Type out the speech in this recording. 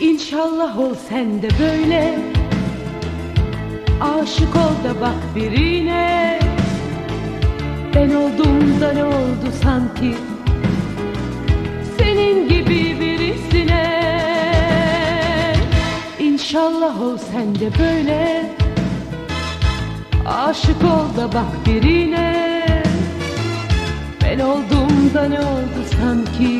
İnşallah ol sen de böyle. Aşık ol da bak birine. Ben olduğumda ne oldu sanki? Senin gibi birisine. İnşallah ol sen de böyle. Aşık ol da bak birine. Ben olduğumda ne oldu sanki?